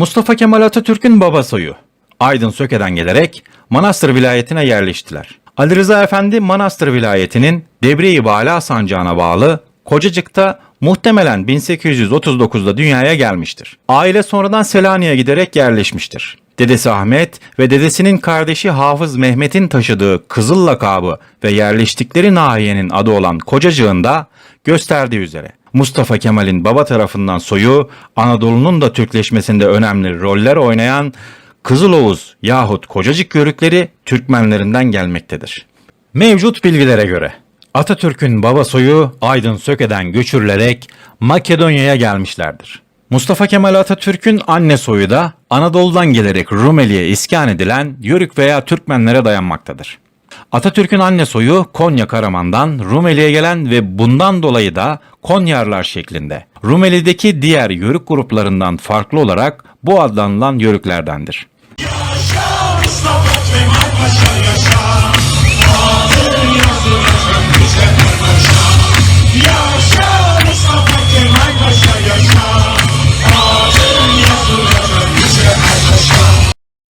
Mustafa Kemal Atatürk'ün baba soyu. Aydın Söke'den gelerek Manastır vilayetine yerleştiler. Ali Rıza Efendi Manastır vilayetinin Debriye Bala sancağına bağlı Kocacık'ta muhtemelen 1839'da dünyaya gelmiştir. Aile sonradan Selanik'e giderek yerleşmiştir. Dedesi Ahmet ve dedesinin kardeşi Hafız Mehmet'in taşıdığı Kızıl lakabı ve yerleştikleri nahiyenin adı olan Kocacığında gösterdiği üzere Mustafa Kemal'in baba tarafından soyu Anadolu'nun da Türkleşmesinde önemli roller oynayan Kızıl Oğuz yahut Kocacık yörükleri Türkmenlerinden gelmektedir. Mevcut bilgilere göre Atatürk'ün baba soyu Aydın Söke'den göçürülerek Makedonya'ya gelmişlerdir. Mustafa Kemal Atatürk'ün anne soyu da Anadolu'dan gelerek Rumeli'ye iskan edilen Yörük veya Türkmenlere dayanmaktadır. Atatürk'ün anne soyu Konya Karaman'dan Rumeli'ye gelen ve bundan dolayı da Konyarlar şeklinde. Rumeli'deki diğer yörük gruplarından farklı olarak bu adlanılan yörüklerdendir.